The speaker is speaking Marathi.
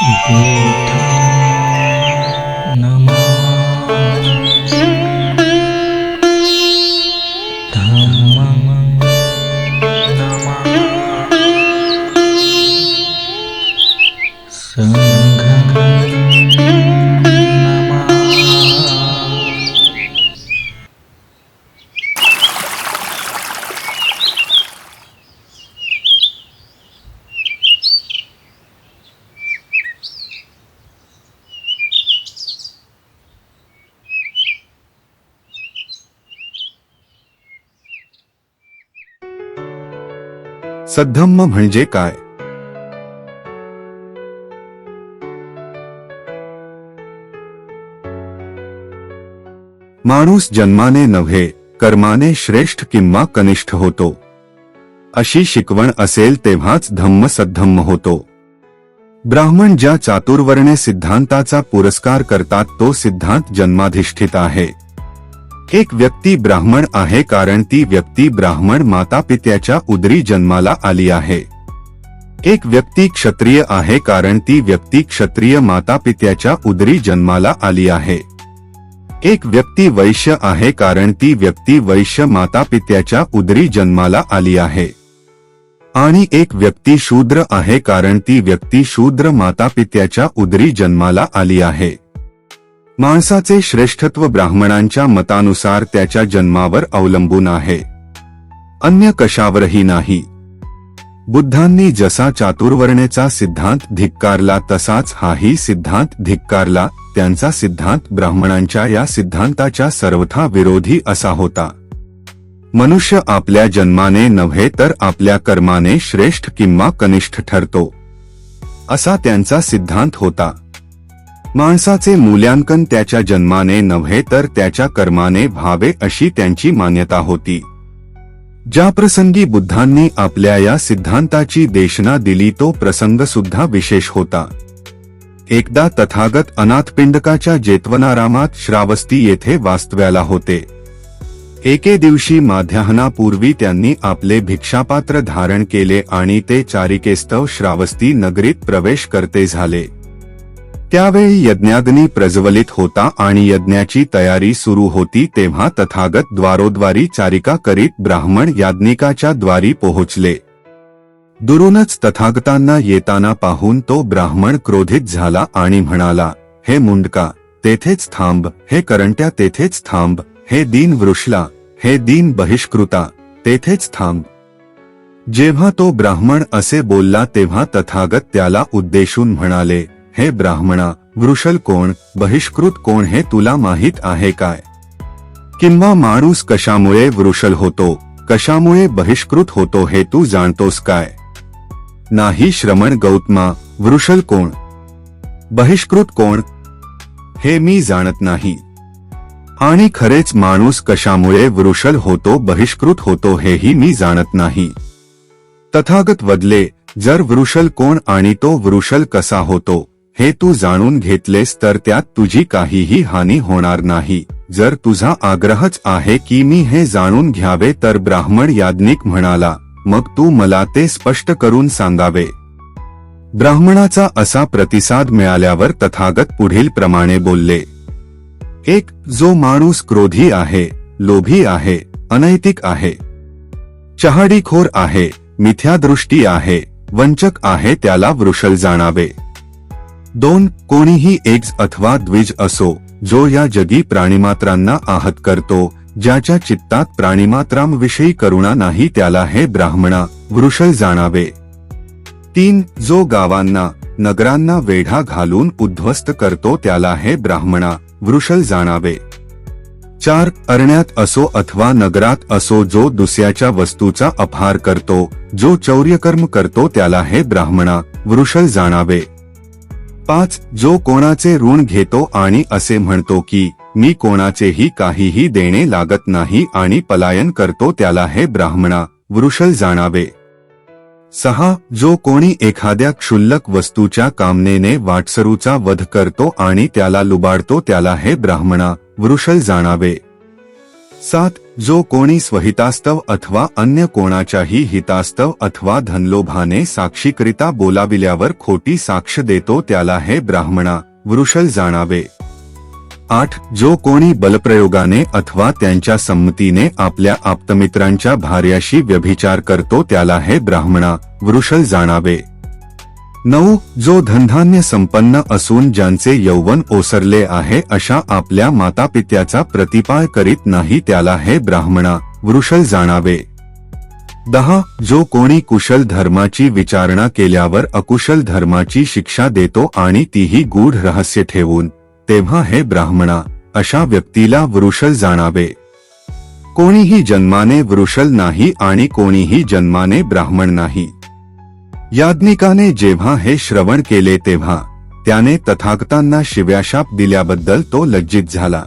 嗯 거. सद्धम्म म्हणजे काय? माणूस जन्माने नव्हे कर्माने श्रेष्ठ किंवा कनिष्ठ होतो. अशी शिकवण असेल तेव्हाच धम्म सद्धम्म होतो. ब्राह्मण ज्या चातुर्वर्णे सिद्धांताचा पुरस्कार करतात तो सिद्धांत जन्माधिष्ठित आहे. एक व्यक्ती ब्राह्मण आहे कारण ती व्यक्ती ब्राह्मण माता पित्याच्या उदरी जन्माला आली आहे. एक व्यक्ती क्षत्रिय आहे कारण ती व्यक्ती क्षत्रिय माता पित्याच्या उदरी जन्माला आली आहे. एक व्यक्ती वैश्य आहे कारण ती व्यक्ती वैश्य माता पित्याच्या उदरी जन्माला आली आहे. आणि एक व्यक्ती शूद्र आहे कारण ती व्यक्ती शूद्र माता पित्याच्या उदरी जन्माला आली आहे. माणसाचे श्रेष्ठत्व ब्राह्मणांच्या मतानुसार त्याच्या जन्मावर अवलंबून आहे. अन्य कशावरही नाही. बुद्धांनी जसा चातुर्वर्णेचा सिद्धांत धिक्कारला तसाच हाही सिद्धांत धिक्कारला त्यांचा सिद्धांत ब्राह्मणांच्या या सिद्धांताच्या सर्वथा विरोधी असा होता. मनुष्य आपल्या जन्माने नव्हे तर आपल्या कर्माने श्रेष्ठ किंवा कनिष्ठ ठरतो. असा त्यांचा सिद्धांत होता. माणसाचे मूल्यांकन त्याच्या जन्माने नव्हे तर त्याच्या कर्माने व्हावे अशी त्यांची मान्यता होती. ज्या प्रसंगी बुद्धांनी आपल्या या सिद्धांताची देशना दिली तो प्रसंग सुद्धा विशेष होता. एकदा तथागत अनाथपिंडकाच्या जेतवनारामात श्रावस्ती येथे वास्तव्याला होते. एके दिवशी माध्याहनापूर्वी त्यांनी आपले भिक्षापात्र धारण केले आणि ते चारिकेस्तव श्रावस्ती नगरीत प्रवेश करते झाले. त्यावेळी यज्ञाग्नी प्रज्वलित होता आणि यज्ञाची तयारी सुरू होती तेव्हा तथागत द्वारोद्वारी चारिका करीत ब्राह्मण याज्ञिकाच्या द्वारी पोहोचले. दुरूनच तथागतांना येताना पाहून तो ब्राह्मण क्रोधित झाला आणि म्हणाला हे मुंडका तेथेच थांब हे करंट्या तेथेच थांब हे दीन वृषला हे दीन बहिष्कृता तेथेच थांब. जेव्हा तो ब्राह्मण असे बोलला तेव्हा तथागत त्याला उद्देशून म्हणाले हे ब्राह्मणा वृषल कोण बहिष्कृत कोण हे तुला माहीत आहे काय? किंवा माणूस कशामुळे वृषल होतो कशामुळे बहिष्कृत होतो हे तू जाणतोस काय? नाही श्रमण गौतमा वृषल कोण? बहिष्कृत कोण? हे मी जाणत नाही. आणि खरेच माणूस कशामुळे वृषल होतो बहिष्कृत होतो हेही मी जाणत नाही. तथागत वदले जर वृषल कोण आणि तो वृषल कसा होतो? हे तू जाणून घेतलेस तर त्यात तुझी काहीही हानी होणार नाही. जर तुझा आग्रहच आहे की मी हे जाणून घ्यावे तर ब्राह्मण याज्ञिक म्हणाला मग तू मला ते स्पष्ट करून सांगावे. ब्राह्मणाचा असा प्रतिसाद मिळाल्यावर तथागत पुढील प्रमाणे बोलले. एक जो माणूस क्रोधी आहे लोभी आहे अनैतिक आहे चहाडीखोर आहे मिथ्यादृष्टी आहे वंचक आहे त्याला वृषल जाणावे. दोन कोणीही एग्ज अथवा द्विज असो जो या जगी प्राणीमात्रांना आहत करतो ज्याच्या चित्तात प्राणीमात्रांविषयी करुणा नाही त्याला हे ब्राह्मणा वृषल जाणावे. तीन जो गावांना नगरांना वेढा घालून उद्ध्वस्त करतो त्याला हे ब्राह्मणा वृषल जाणावे. चार अरण्यात असो अथवा नगरात असो जो दुसऱ्याच्या वस्तूचा अपहार करतो जो चौर्यकर्म करतो त्याला हे ब्राह्मणा वृषल जाणावे. पाच जो कोणाचे ऋण घेतो आणि असे म्हणतो की मी कोणाचेही काहीही देणे लागत नाही आणि पलायन करतो त्याला हे ब्राह्मणा वृषल जाणावे. सहा जो कोणी एखाद्या क्षुल्लक वस्तूच्या कामनेने वाटसरूचा वध करतो आणि त्याला लुबाडतो त्याला हे ब्राह्मणा वृषल जाणावे. सात जो कोणी स्वहितास्तव अथवा अन्य कोणाच्याही हितास्तव अथवा धनलोभाने साक्षीकरिता बोलाविल्यावर खोटी साक्ष देतो त्याला हे ब्राह्मणा वृषल जाणावे. आठ जो कोणी बलप्रयोगाने अथवा त्यांच्या संमतीने आपल्या आप्तमित्रांच्या भार्याशी व्यभिचार करतो त्याला हे ब्राह्मणा वृषल जाणावे. नऊ जो धनधान्य संपन्न असून ज्यांचे यौवन ओसरले आहे अशा आपल्या मातापित्याचा प्रतिपाळ करीत नाही त्याला हे ब्राह्मणा वृषल जाणावे. दहा जो कोणी कुशल धर्माची विचारणा केल्यावर अकुशल धर्माची शिक्षा देतो आणि तीही गूढ रहस्य ठेवून तेव्हा हे ब्राह्मणा अशा व्यक्तीला वृषल जाणावे. कोणीही जन्माने वृषल नाही आणि कोणीही जन्माने ब्राह्मण नाही. याज्ञिकाने जेव्हा हे श्रवण केले तेव्हा त्याने तथागतांना शिव्याशाप दिल्याबद्दल तो लज्जित झाला.